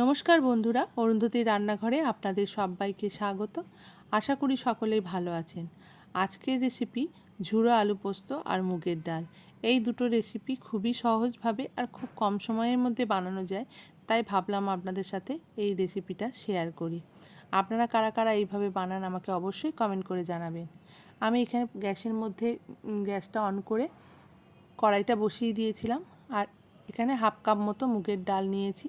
নমস্কার বন্ধুরা অরুন্ধতির রান্নাঘরে আপনাদের সবাইকে স্বাগত। আশা করি সকলেই ভালো আছেন। আজকের রেসিপি ঝুড়ো আলু পোস্ত আর মুগের ডাল। এই দুটো রেসিপি খুবই সহজভাবে আর খুব কম সময়ের মধ্যে বানানো যায়, তাই ভাবলাম আপনাদের সাথে এই রেসিপিটা শেয়ার করি। আপনারা কারা কারা এইভাবে বানান আমাকে অবশ্যই কমেন্ট করে জানাবেন। আমি এখানে গ্যাসের মধ্যে গ্যাসটা অন করে কড়াইটা বসিয়ে দিয়েছিলাম, আর এখানে হাফ কাপ মতো মুগের ডাল নিয়েছি।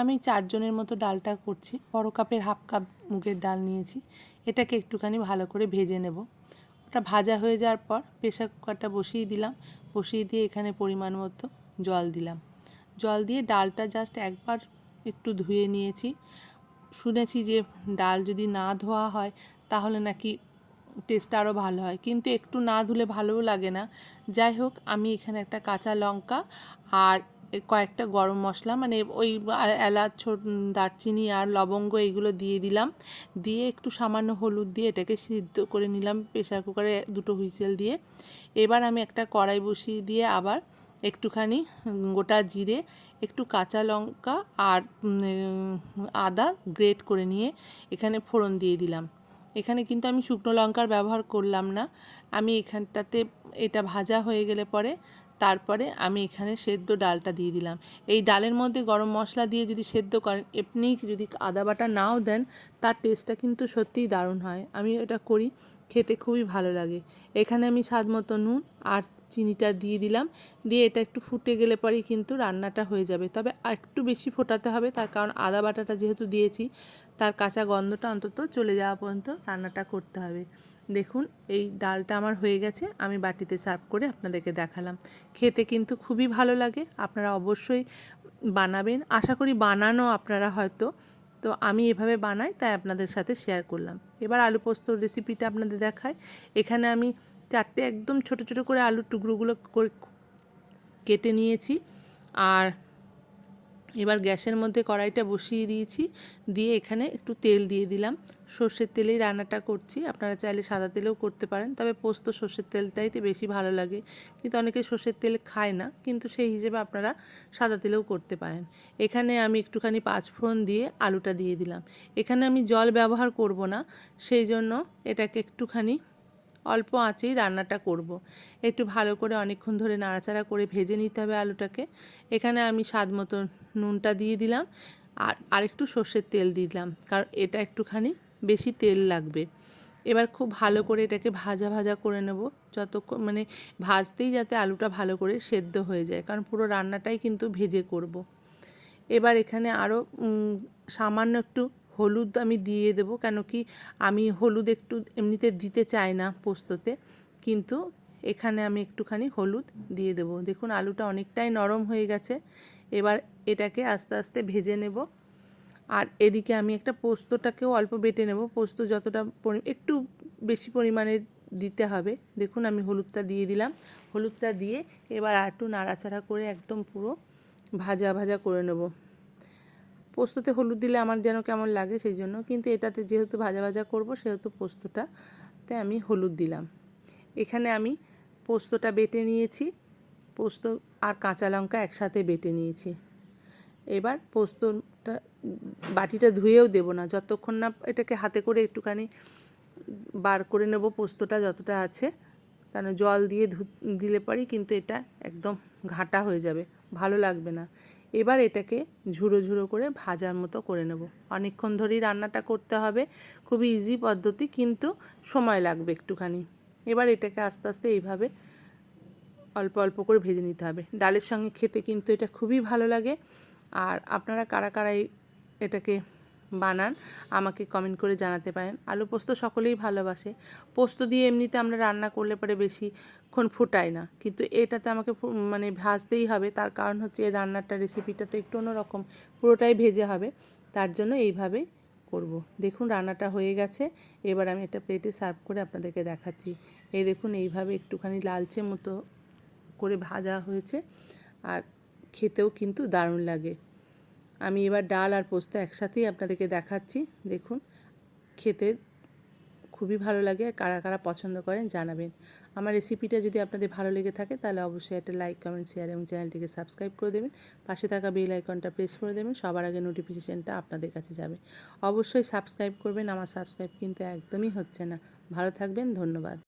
আমি চারজনের মতো ডালটা করছি। বড় কাপের হাফ কাপ মুগের ডাল নিয়েছি। এটাকে একটুখানি ভালো করে ভেজে নেব। ওটা ভাজা হয়ে যাওয়ার পর প্রেশার কুকারটা বসিয়ে দিলাম। বসিয়ে দিয়ে এখানে পরিমাণ মতো জল দিলাম। জল দিয়ে ডালটা জাস্ট একবার একটু ধুয়ে নিয়েছি। শুনেছি যে ডাল যদি না ধোয়া হয় তাহলে নাকি টেস্ট আরও ভালো হয়। কিন্তু একটু না ধুলে ভালোও লাগে না। যাই হোক, আমি এখানে একটা কাঁচা লঙ্কা আর কয়েকটা গরম মশলা মানে ওই এলাচ, ছোট, দারচিনি আর লবঙ্গ এইগুলো দিয়ে দিলাম। দিয়ে একটু সামান্য হলুদ দিয়ে এটাকে সিদ্ধ করে নিলাম প্রেশার কুকারে দুটো হুইসেল দিয়ে। এবার আমি একটা কড়াই বসিয়ে দিয়ে আবার একটুখানি গোটা জিরে, একটু কাঁচা লঙ্কা আর আদা গ্রেট করে নিয়ে এখানে ফোড়ন দিয়ে দিলাম। এখানে কিন্তু আমি শুকনো লঙ্কার ব্যবহার করলাম না। আমি এখানটাতে এটা ভাজা হয়ে গেলে পরে তারপরে আমি এখানে সেদ্ধ ডালটা দিয়ে দিলাম। এই ডালের মধ্যে গরম মশলা দিয়ে যদি সেদ্ধ করেন, এমনি যদি আদা বাটা নাও দেন, তার টেস্টটা কিন্তু সত্যিই দারুণ হয়। আমি এটা করি, খেতে খুবই ভালো লাগে। এখানে আমি স্বাদ মতো নুন আর চিনিটা দিয়ে দিলাম। দিয়ে এটা একটু ফুটে গেলে পরেই কিন্তু রান্নাটা হয়ে যাবে। তবে একটু বেশি ফোটাতে হবে, তার কারণ আদা বাটাটা যেহেতু দিয়েছি, তার কাঁচা গন্ধটা অন্তত চলে যাওয়া পর্যন্ত রান্নাটা করতে হবে। দেখুন, এই ডালটা আমার হয়ে গেছে, আমি বাটিতে সার্ভ করে আপনাদেরকে দেখালাম। খেতে কিন্তু খুবই ভালো লাগে, আপনারা অবশ্যই বানাবেন। আশা করি বানানো আপনারা হয়তো। তো আমি এভাবে বানাই, তাই আপনাদের সাথে শেয়ার করলাম। এবার আলু পোস্তর রেসিপিটা আপনাদের দেখায় এখানে আমি চারটে একদম ছোট ছোট করে আলুর টুকরোগুলো করে কেটে নিয়েছি। আর এবার গ্যাসের মধ্যে কড়াইটা বসিয়ে দিয়েছি। দিয়ে এখানে একটু তেল দিয়ে দিলাম। সর্ষের তেলেই রান্নাটা করছি। আপনারা চাইলে সাদা তেলেও করতে পারেন। তবে পোস্ত সর্ষের তেলটাইতে বেশি ভালো লাগে। কিন্তু অনেকে সর্ষের তেল খায় না। কিন্তু সেই হিসেবে আপনারা সাদা তেলেও করতে পারেন। এখানে আমি একটুখানি পাঁচফোড়ন দিয়ে আলুটা দিয়ে দিলাম। এখানে আমি জল ব্যবহার করব না। সেই জন্য এটাকে একটুখানি অল্প আঁচেই রান্নাটা করব। একটু ভালো করে অনেকক্ষণ ধরে নাড়াচাড়া করে ভেজে নিতে হবে আলুটাকে এখানে আমি স্বাদ মতো নুনটা দিয়ে দিলাম আর আরেকটু সর্ষের তেল দিলাম, কারণ এটা একটুখানি বেশি তেল লাগবে এবার খুব ভালো করে এটাকে ভাজা ভাজা করে নেব, যতক্ষণ মানে ভাজতেই যাতে আলুটা ভালো করে সেদ্ধ হয়ে যায়, কারণ পুরো রান্নাটাই কিন্তু ভেজে করব। এবার এখানে আরও সামান্য একটু হলুদ আমি দিয়ে দেবো, কেন কি আমি হলুদ একটু এমনিতে দিতে চাই না পোস্ততে, কিন্তু এখানে আমি একটুখানি হলুদ দিয়ে দেবো। দেখুন, আলুটা অনেকটাই নরম হয়ে গেছে, এবার এটাকে আস্তে আস্তে ভেজে নেব। আর এদিকে আমি একটা পোস্তটাকেও অল্প বেটে নেব, পোস্ত যতটা একটু বেশি পরিমাণে দিতে হবে। দেখুন, আমি হলুদটা দিয়ে দিলাম। হলুদটা দিয়ে এবার একটু নাড়াচাড়া করে একদম পুরো ভাজা ভাজা করে নেব। পোস্ততে হলুদ দিলে আমার যেন কেমন লাগে সেই জন্য। কিন্তু এটাতে যেহেতু ভাজা ভাজা করব সেহেতু পোস্তটাতে আমি হলুদ দিলাম। এখানে আমি পোস্তটা বেটে নিয়েছি। পোস্ত আর কাঁচা লঙ্কা একসাথে বেটে নিয়েছি। এবার পোস্তটা বাটিটা ধুয়েও দেবো না। যতক্ষণ না এটাকে হাতে করে একটুখানি বার করে নেব পোস্তটা যতটা আছে। কারণ জল দিয়ে ধু, দিলে পরেই কিন্তু এটা একদম ঘাটা হয়ে যাবে। ভালো লাগবে না। এবার এটাকে ঝুড়ো ঝুড়ো করে ভাজার মতো করে নেব। অনেকক্ষণ ধরেই রান্নাটা করতে হবে। খুবই ইজি পদ্ধতি, কিন্তু সময় লাগবে একটুখানি। এবার এটাকে আস্তে আস্তে এইভাবে অল্প অল্প করে ভেজে নিতে হবে। ডালের সঙ্গে খেতে কিন্তু এটা খুবই ভালো লাগে। আর আপনারা কারা কারা এটাকে বানান, আমাকে কমেন্ট করে জানাতে পারেন। আলু পোস্ত সকলেই ভালোবাসে। পোস্ত দিয়ে এমনিতে আমরা রান্না করলে পরে বেশিক্ষণ ফোটাই না। কিন্তু এটাতে আমাকে মানে ভাজতেই হবে। তার কারণ হচ্ছে এই রান্নাটা রেসিপিটা তো একটু অন্যরকম। পুরোটাই ভেজে হবে। তার জন্য এইভাবেই করব। দেখুন, রান্নাটা হয়ে গেছে। এবার আমি একটা প্লেটে সার্ভ করে আপনাদেরকে দেখাচ্ছি। এই দেখুন, এইভাবে একটুখানি লালচে মতো করে ভাজা হয়েছে। আর খেতেও কিন্তু দারুণ লাগে। আমি এবার ডাল আর পোস্ত একসাথেই আপনাদেরকে দেখাচ্ছি। দেখুন, খেতে খুবই ভালো লাগে আর কারা কারা পছন্দ করেন জানাবেন। আমার রেসিপিটা যদি আপনাদের ভালো লেগে থাকে, তাহলে অবশ্যই একটা লাইক কমেন্ট শেয়ার এবং চ্যানেলটিকে সাবস্ক্রাইব করে দেবেন। পাশে থাকা বেল আইকনটা প্রেস করে দেবেন, সবার আগে নোটিফিকেশানটা আপনাদের কাছে যাবে। অবশ্যই সাবস্ক্রাইব করবেন, আমার সাবস্ক্রাইব কিন্তু একদমই হচ্ছে না। ভালো থাকবেন, ধন্যবাদ।